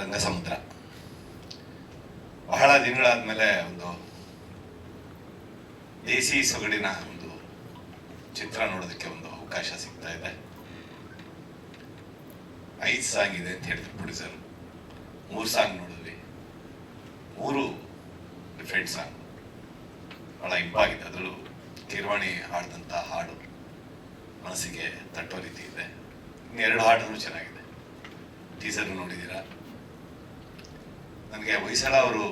ರಂಗಸಮುದ್ರ. ಬಹಳ ದಿನಗಳಾದ್ಮೇಲೆ ಒಂದು ದೇಸಿ ಸೊಗಡಿನ ಒಂದು ಚಿತ್ರ ನೋಡೋದಕ್ಕೆ ಒಂದು ಅವಕಾಶ ಸಿಗ್ತಾ ಇದೆ. ಐದು ಸಾಂಗ್ ಇದೆ ಅಂತ ಹೇಳಿದ್ರು ಪ್ರೊಡ್ಯೂಸರ್ ಮೂರು ಸಾಂಗ್ ನೋಡಿದ್ವಿ. ಮೂರು ಡಿಫ್ರೆಂಟ್ ಸಾಂಗ್ ಬಹಳ ಇಂಪಾಗಿದೆ. ಅದರಲ್ಲೂ ಕಿರ್ವಾಣಿ ಹಾಡಿದಂಥ ಹಾಡು ಮನಸ್ಸಿಗೆ ತಟ್ಟೋ ರೀತಿ ಇದೆ. ಇನ್ನೆರಡು ಎರಡು ಹಾಡು ಚೆನ್ನಾಗಿದೆ. ಟೀಸರ್ ನೋಡಿದ್ದೀರಾ? ನನಗೆ ಹೊಯ್ಸಳ ಅವರು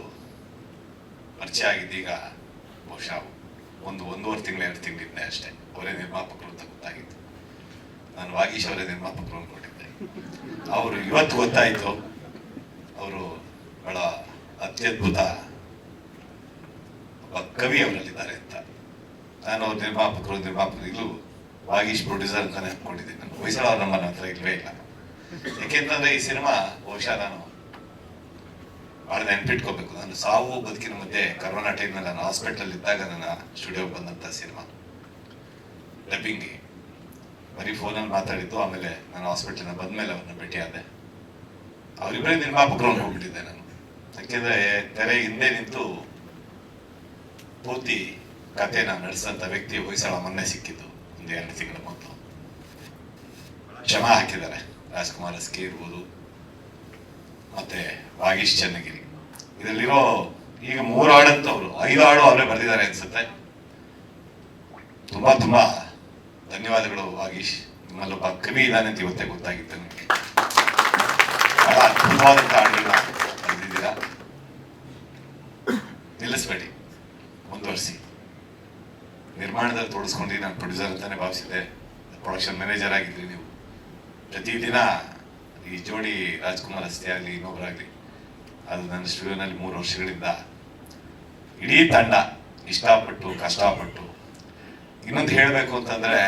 ಪರಿಚಯ ಆಗಿದ್ದೀಗ ಬಹುಶಃ ಒಂದು ಒಂದೂವರೆ ತಿಂಗಳು, ಎರಡು ತಿಂಗಳಿದ್ದೆ ಅಷ್ಟೇ. ಅವರೇ ನಿರ್ಮಾಪಕರು ಅಂತ ಗೊತ್ತಾಗಿತ್ತು. ನಾನು ವಾಗೀಶ್ ಅವರೇ ನಿರ್ಮಾಪಕರು ಅಂದ್ಕೊಂಡಿದ್ದೆ. ಅವರು ಇವತ್ತು ಗೊತ್ತಾಯಿತು. ಅವರು ಬಹಳ ಅತ್ಯದ್ಭುತ ಒಬ್ಬ ಕವಿ ಅವರಲ್ಲಿದ್ದಾರೆ ಅಂತ. ನಾನು ಅವ್ರ ನಿರ್ಮಾಪಕರು ನಿರ್ಮಾಪಕರು, ಇಲ್ಲೂ ವಾಗೀಶ್ ಪ್ರೊಡ್ಯೂಸರ್ ಅಂತಾನೆ ಅಂದ್ಕೊಂಡಿದ್ದೆ ನಾನು. ಹೊಯ್ಸಳ ಅವ್ರ ನಮ್ಮ ಹತ್ರ ಇಲ್ವೇ ಇಲ್ಲ. ಯಾಕೆಂತಂದ್ರೆ ಈ ಸಿನಿಮಾ ಬಹುಶಃ ನಾನು ಬಹಳ ನೆನ್ಪಿಟ್ಕೋಬೇಕು ನಾನು ಸಾವು ಬದುಕಿನ ಮಧ್ಯೆ ಕರೋನಾ ಟೈಮ್ನಲ್ಲಿ ನಾನು ಹಾಸ್ಪಿಟಲ್ ಇದ್ದಾಗ ನನ್ನ ಸ್ಟುಡಿಯೋಗೆ ಬಂದಂತ ಸಿನಿಮಾ ಡಬ್ಬಿಂಗ್ಗೆ ಬರೀ ಫೋನಲ್ಲಿ ಮಾತಾಡಿದ್ದು, ಆಮೇಲೆ ನಾನು ಹಾಸ್ಪಿಟಲ್ನ ಬಂದ್ಮೇಲೆ ಅವ್ರನ್ನ ಭೇಟಿಯಾದೆ ಅವರಿಬ್ಬರೇ ನಿರ್ಮಾಪಕರು ಹೋಗ್ಬಿಟ್ಟಿದ್ದೆ ನಾನು. ಯಾಕೆಂದ್ರೆ ತೆರೆ ಹಿಂದೆ ನಿಂತು ಪೂರ್ತಿ ಕಥೆನ ನಡೆಸಿದಂತ ವ್ಯಕ್ತಿ ಹೊಯ್ಸಳ ಮೊನ್ನೆ ಸಿಕ್ಕಿದ್ದು ಒಂದು ಎರಡು ತಿಂಗಳ ಮೊದಲು. ಕ್ಷಮ ಹಾಕಿದ್ದಾರೆ. ರಾಜ್ಕುಮಾರ್ ಅಸ್ಕಿ ಇರ್ಬೋದು ಮತ್ತೆ ವಾಗೀಶ್ ಚನ್ನಗಿರಿ ಇದರಲ್ಲಿರೋ ಈಗ ಮೂರು ಅವರು ಐದು ಹಾಡು ಅವರೇ ಬರೆದಿದ್ದಾರೆ ಅನ್ಸುತ್ತೆ. ತುಂಬಾ ತುಂಬಾ ಧನ್ಯವಾದಗಳು ವಾಗೀಶ್ ನಿಮ್ಮಲ್ಲೊಬ್ಬ ಕವಿ ಇದ್ದಾನೆ ಅಂತ ಇವತ್ತೇ ಗೊತ್ತಾಗಿತ್ತು ನನಗೆ ಬಹಳ ಅದ್ಭುತವಾದಂಥ ಹಾಡುಗಳನ್ನ ಬರೆದಿದ್ದೀರಾ. ನಿಲ್ಲಿಸ್ಬೇಡಿ. ಮುಂದುವರಿಸಿ ನಿರ್ಮಾಣದಲ್ಲಿ ತೋಡಿಸ್ಕೊಂಡು ನಾನು ಪ್ರೊಡ್ಯೂಸರ್ ಅಂತಾನೆ ಭಾವಿಸಿದ್ದೆ. ಪ್ರೊಡಕ್ಷನ್ ಮ್ಯಾನೇಜರ್ ಆಗಿದ್ರಿ ನೀವು. ಪ್ರತಿದಿನ ಈ ಜೋಡಿ ರಾಜ್ಕುಮಾರ್ ಅಷ್ಟೇ ಆಗಲಿ ಇನ್ನೊಬ್ಬರಾಗಲಿ ಅದು ನನ್ನ ಸ್ಟುಡಿಯೋನಲ್ಲಿ ಮೂರು ವರ್ಷಗಳಿಂದ ಇಡೀ ತಂಡ ಇಷ್ಟಪಟ್ಟು, ಕಷ್ಟಪಟ್ಟು. ಇನ್ನೊಂದು ಹೇಳಬೇಕು ಅಂತಂದ್ರೆ,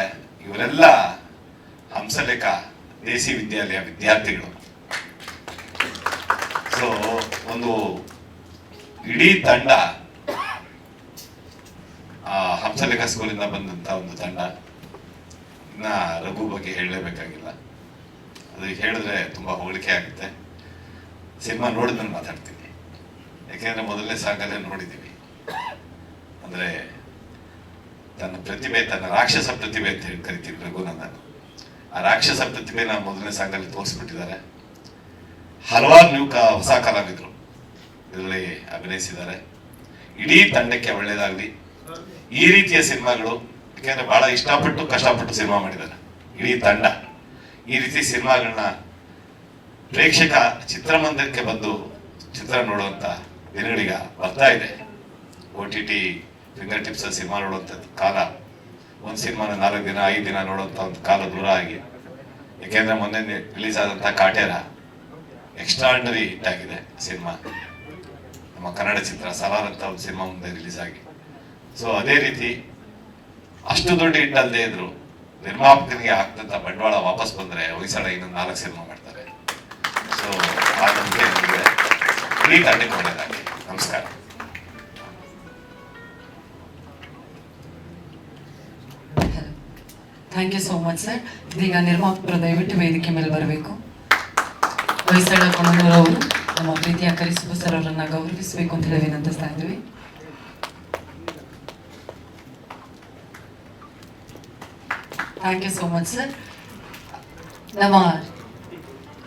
ಇವರೆಲ್ಲ ಹಂಸಲೇಖ ದೇಸಿ ವಿದ್ಯಾಲಯ ವಿದ್ಯಾರ್ಥಿಗಳು. ಸೊ ಒಂದು ಇಡೀ ತಂಡ ಹಂಸಲೇಖ ಸ್ಕೂಲಿಂದ ಬಂದಂತ ಒಂದು ತಂಡ, ಇನ್ನ ರಘು ಬಗ್ಗೆ ಹೇಳಲೇಬೇಕಾಗಿಲ್ಲ. ಅದು ಹೇಳಿದ್ರೆ ತುಂಬಾ ಹೋಲಿಕೆ ಆಗುತ್ತೆ. ಸಿನಿಮಾ ನೋಡಿದ್ಮೇಲೆ ಮಾತಾಡ್ತೀನಿ. ಯಾಕೆಂದ್ರೆ ಮೊದಲನೇ ಸಾಂಗಲ್ಲೇ ನೋಡಿದ್ದೀವಿ ಅಂದ್ರೆ ತನ್ನ ಪ್ರತಿಭೆ, ತನ್ನ ರಾಕ್ಷಸ ಪ್ರತಿಭೆ ಅಂತ ಹೇಳಿ ಕರಿತೀವಿ ರಘುನಂದನ್. ಆ ರಾಕ್ಷಸ ನಾನು ಮೊದಲನೇ ಸಾಂಗಲ್ಲಿ ತೋರಿಸ್ಬಿಟ್ಟಿದ್ದಾರೆ. ಹಲವಾರು ನೀವು ಹೊಸ ಕಲಾವಿದರು. ಇದರಲ್ಲಿ ಅಭಿನಯಿಸಿದ್ದಾರೆ. ಇಡೀ ತಂಡಕ್ಕೆ ಒಳ್ಳೇದಾಗ್ಲಿ. ಈ ರೀತಿಯ ಸಿನಿಮಾಗಳು, ಯಾಕೆಂದ್ರೆ ಬಹಳ ಇಷ್ಟಪಟ್ಟು, ಕಷ್ಟಪಟ್ಟು ಸಿನಿಮಾ ಮಾಡಿದ್ದಾರೆ. ಇಡೀ ತಂಡ. ಈ ರೀತಿ ಸಿನಿಮಾಗಳನ್ನ ಪ್ರೇಕ್ಷಕ ಚಿತ್ರಮಂದಿರಕ್ಕೆ ಬಂದು ಚಿತ್ರ ನೋಡುವಂತ ದಿನಗಳೀಗ ಬರ್ತಾ ಇದೆ. O T T fingertips cinema ನೋಡುವಂಥದ್ದು ಕಾಲ, ಒಂದು ಸಿನಿಮಾನ ನಾಲ್ಕು ದಿನ, ಐದು ದಿನ ನೋಡುವಂಥ ಒಂದು ಕಾಲ ದೂರ ಆಗಿ, ಯಾಕೆಂದ್ರೆ ಮೊನ್ನೆ ರಿಲೀಸ್ ಆದಂಥ ಕಾಟೇರ ಎಕ್ಸ್ಟ್ರಾರ್ಡಿನರಿ ಹಿಟ್ ಆಗಿದೆ ಸಿನಿಮಾ. ನಮ್ಮ ಕನ್ನಡ ಚಿತ್ರ ಸಲಾರ್ ಅಂತ ಒಂದು ಸಿನಿಮಾ ಮುಂದೆ ರಿಲೀಸ್ ಆಗಿ. ಸೊ ಅದೇ ರೀತಿ ಅಷ್ಟು ದೊಡ್ಡ ಹಿಟ್ ಅಲ್ಲದೆ ಇದ್ರು ನಿರ್ಮಾಪಕನಿಗೆ ಆಗ್ತಂತ ಬಂಡವಾಳ ವಾಪಸ್ ಬಂದ್ರೆ ಹೊಯ್ಸಳ ಇನ್ನೊಂದು ನಾಲ್ಕು ಸಿನಿಮಾ ಮಾಡ್ತಾರೆ. ಸೊ ಆ ನಂಬಿಕೆ ನನಗಿದೆ ಇಡೀ ತಂಡಕ್ಕೆ ನಮಸ್ಕಾರ. Thank you so much sir ಇದೀಗ ನಿರ್ಮಾಪಕರು ದಯವಿಟ್ಟು ವೇದಿಕೆ ಮೇಲೆ ಬರಬೇಕು. ಹೊಯ್ಸಳ ಕೊಣನೂರ್ ಅವರು ನಮ್ಮ ಪ್ರೀತಿಯ ಕರಿಸುಬ ಸರ್ ಅವರನ್ನ ಗೌರವಿಸಬೇಕು ಅಂತ ಹೇಳಿ ವಿನಂತಿಸ್ತಾ ಇದ್ವಿ thank you so much sir ನಮ್ಮ